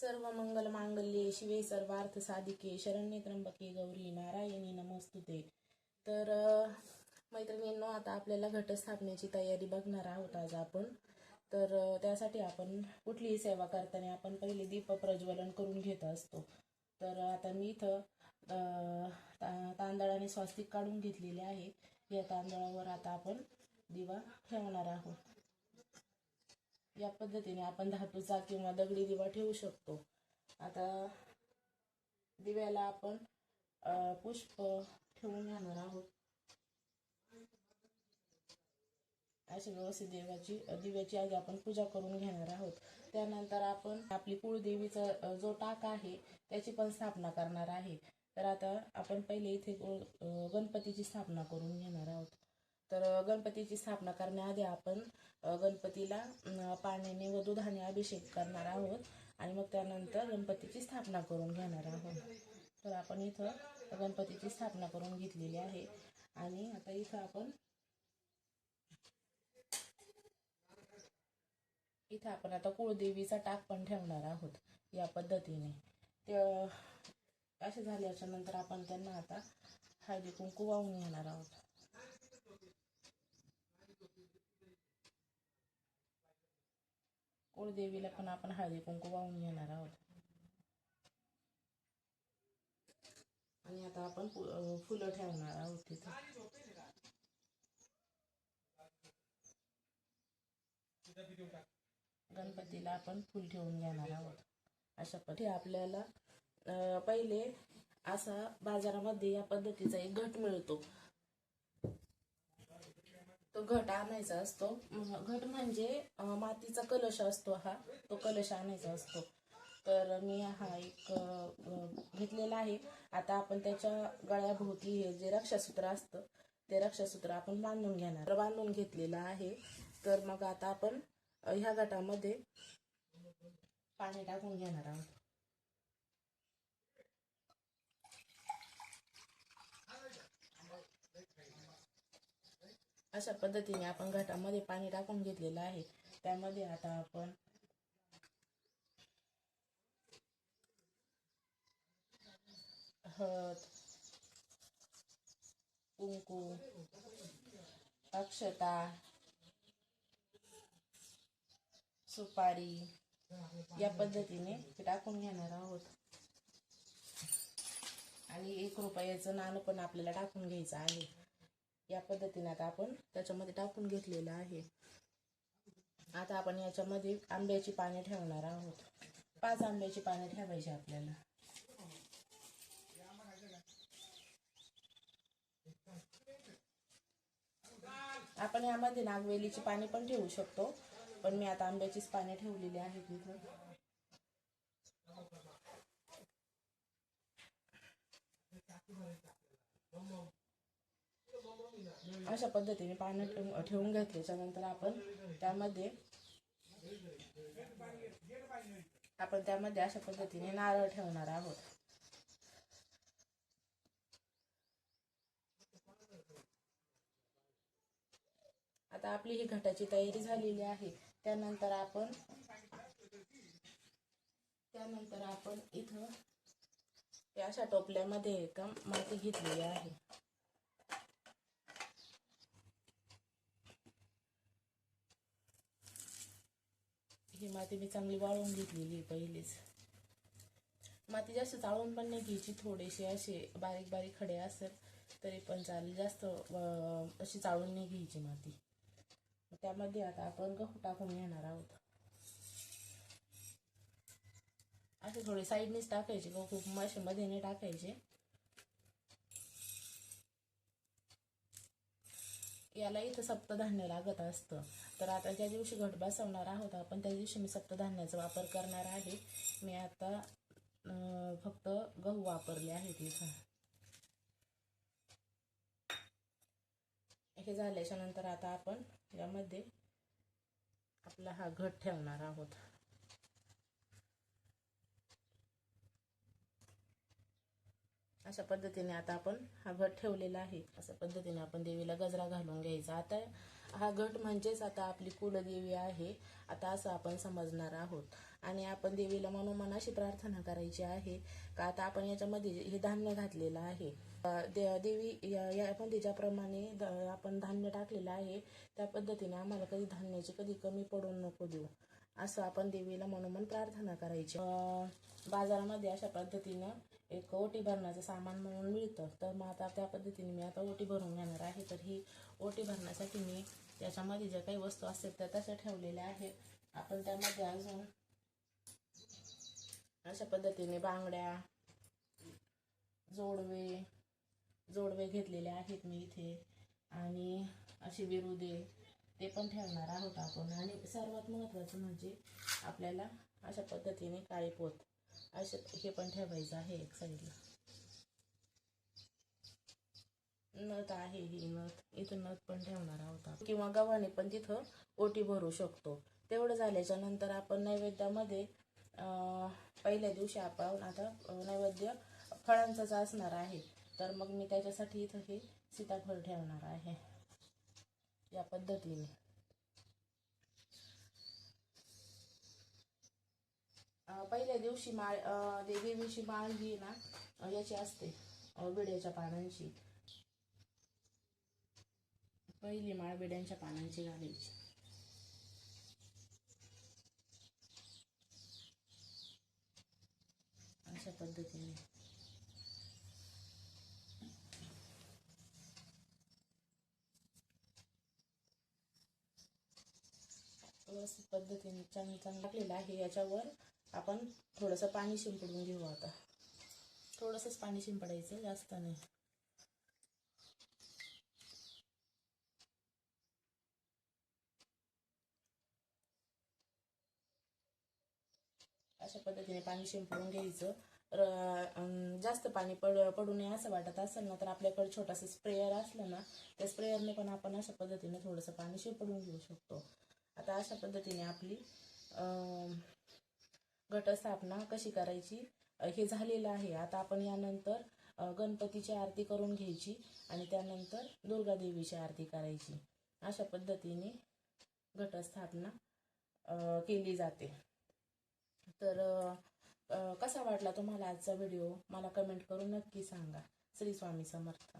सर्व मंगल मांगल्ये शिवे सर्वार्थ साधिके शरण्य त्र्यंबके गौरी नारायणी नमस्तुते. तर मैत्रिणींनो आता आपल्याला घटस्थापनेची तयारी बघणार आहोत आज आपण. तर त्यासाठी आपण कुठलीही सेवा करताना आपण पहिले दीप प्रज्वलन करून घेत असतो. तर आता मी इथं तांदळाने स्वास्तिक काढून घेतलेले आहे. या तांदळावर आता आपण दिवा ठेवणार आहोत. या पद्धतीने आपण धातूचा किंवा दगडी दिवा ठेवू शकतो. आता दिव्याला आपण पुष्प ठेवून घेणार आहोत. अशी व्यवस्थित देवाची दिव्याची आधी आपण पूजा करून घेणार आहोत. त्यानंतर आपण आपली कुळदेवीचा जो टाक आहे त्याची पण स्थापना करणार आहे. तर आता आपण पहिले इथे गणपतीची स्थापना करून घेणार आहोत. तर गणपतीची स्थापना करण्याआधी आपण गणपतीला पाण्याने व दुधाने अभिषेक करणार आहोत आणि मग त्यानंतर गणपतीची स्थापना करून घेणार आहोत. तर आपण इथं गणपतीची स्थापना करून घेतलेली आहे आणि आता इथं आपण इथं आपण आता कुळदेवीचा टाक पण ठेवणार आहोत या पद्धतीने. ते असे झाल्याच्यानंतर आपण त्यांना आता हळदी कुंकू वाहून घेणार आहोत. कुळदेवीला पण आपण हळदी कुंकू वाहून घेणार आहोत. आणि आता आपण फुलं ठेवणार आहोत तिथं. गणपतीला आपण फुल ठेवून घेणार आहोत. अशा पद्धती आपल्याला पहिले असा बाजारामध्ये या पद्धतीचा एक घट मिळतो. तो घट आणायचा असतो. घट म्हणजे मातीचा कलश असतो हा. तो कलश आणायचा असतो. तर मी हा एक घेतलेला आहे. आता आपण त्याच्या गळ्याभोवती हे जे रक्षासूत्र असतं ते रक्षासूत्र आपण बांधून घेणार. बांधून घेतलेलं आहे. तर मग आता आपण ह्या गटामध्ये पाणी टाकून घेणार आहोत. अशा पद्धतीने आपण घटामध्ये पाणी टाकून घेतलेलं आहे. त्यामध्ये आता आपण हळद कुंकू अक्षता सुपारी या पद्धतीने टाकून घेणार आहोत. आणि एक रुपयाचं नाणं पण आपल्याला टाकून घ्यायचं आहे. या पद्धतीने आता आपण त्याच्यामध्ये टाकून घेतलेलं आहे. आता आपण याच्यामध्ये आंब्याची पाने ठेवणार आहोत. पाच आंब्याची पाने ठेवायची आपल्याला. आपण यामध्ये नागवेलीची पाने पण ठेवू शकतो. पण मी आता आंब्याचीच पाने ठेवलेली आहेत इथं. अशा पद्धतीने पानं ठेवून ठेवून घेतल्याच्या नंतर आपण त्यामध्ये आपण त्यामध्ये अशा पद्धतीने नारळ ठेवणार आहोत. आता आपली ही घटाची तयारी झालेली आहे. त्यानंतर आपण त्यानंतर आपण इथं अशा टोपल्यामध्ये एका माती घेतलेली आहे ही माती मी चांगली वाळून घेतलेली आहे पहिलीच. माती जास्त चाळून पण नाही घ्यायची थोडेसे असे बारीक बारीक खडे असेल तरी पण चालेल. जास्त अशी चाळून नाही घ्यायची माती. त्यामध्ये आता आपण गहू टाकून घेणार आहोत. असे थोडे साईडनेच टाकायचे गहू खूप मासे नाही टाकायचे. याला इथं सप्तधान्य लागत असतं. तर आता ज्या दिवशी घट बसवणार आहोत आपण त्या दिवशी मी सप्तधान्याचा वापर करणार आहे. मी आता फक्त गहू वापरले आहेत इथं. हे झाल्याच्यानंतर आता आपण यामध्ये आपला हा घट ठेवणार आहोत. अशा पद्धतीने आता आपण हा घट ठेवलेला आहे. अशा पद्धतीने आपण देवीला गजरा घालून घ्यायचा. आता हा घट म्हणजेच आता आपली कुलदेवी आहे. आता असं आपण समजणार आहोत. आणि आपण देवीला मनोमन अशी प्रार्थना करायची आहे. का आता आपण याच्यामध्ये हे धान्य घातलेलं आहे. दे- देवी या- यामध्ये ज्याप्रमाणे द- आपण धान्य टाकलेलं आहे त्या पद्धतीने आम्हाला कधी धान्याची कधी कमी पडून नको देऊ. असं आपण देवीला मनोमन प्रार्थना करायची. बाजारामध्ये अशा पद्धतीनं एक ओटी भरण्याचं सामान म्हणून मिळतं. तर मग आता त्या पद्धतीने मी आता ओटी भरून घेणार आहे. तर ही ओटी भरण्यासाठी मी त्याच्यामध्ये ज्या काही वस्तू असतात त्या तशा ठेवलेल्या आहेत. आपण त्यामध्ये अजून अशा पद्धतीने बांगड्या जोडवे जोडवे घेतलेले आहेत मी इथे. आणि अशी विरुदे ते पण ठेवणार आहोत आपण. आणि सर्वात महत्त्वाचं म्हणजे आपल्याला अशा पद्धतीने काळी पोत असे हे पण ठेवायचं आहे एक साईडला. नथ आहे ही नथ. इथं नथ पण ठेवणार आहोत किंवा गव्हाणे पण तिथं ओटी भरू शकतो. तेवढं झाल्याच्यानंतर आपण नैवेद्यामध्ये पहिल्या दिवशी आपण आता नैवेद्य फळांचाच असणार आहे. तर मग मी त्याच्यासाठी इथं हे सीताफळ ठेवणार आहे. या पद्धतीने. पहिल्या दिवशी माळ देवीची माळ ही ना याची असते बिड्याच्या विड्याच्या पानांची. पहिली माळ विड्यांच्या पानांची घालायची. अशा पद्धतीने. व्यवस्थित पद्धतीने चांगलं चांगलं टाकलेला आहे. याच्यावर आपण थोडंसं पाणी शिंपडून घेऊ आता. थोडंसंच पाणी शिंपडायचं जास्त नाही. अशा पद्धतीने पाणी शिंपडून घ्यायचं. र- जास्त पाणी पड पडू नये असं वाटत असेल ना तर आपल्याकडे छोटासा स्प्रेयर असलं ना त्या स्प्रेयरने पण आपण अशा पद्धतीने थोडंसं पाणी शिंपडून घेऊ शकतो. आता अशा पद्धतीने आपली घटस्थापना कशी करायची हे झालेलं आहे. आता आपण यानंतर गणपतीची आरती करून घ्यायची आणि त्यानंतर दुर्गादेवीची आरती करायची. अशा पद्धतीने घटस्थापना केली जाते. तर कसा वाटला तुम्हाला आजचा व्हिडिओ? मला कमेंट करून नक्की सांगा. श्री स्वामी समर्थ.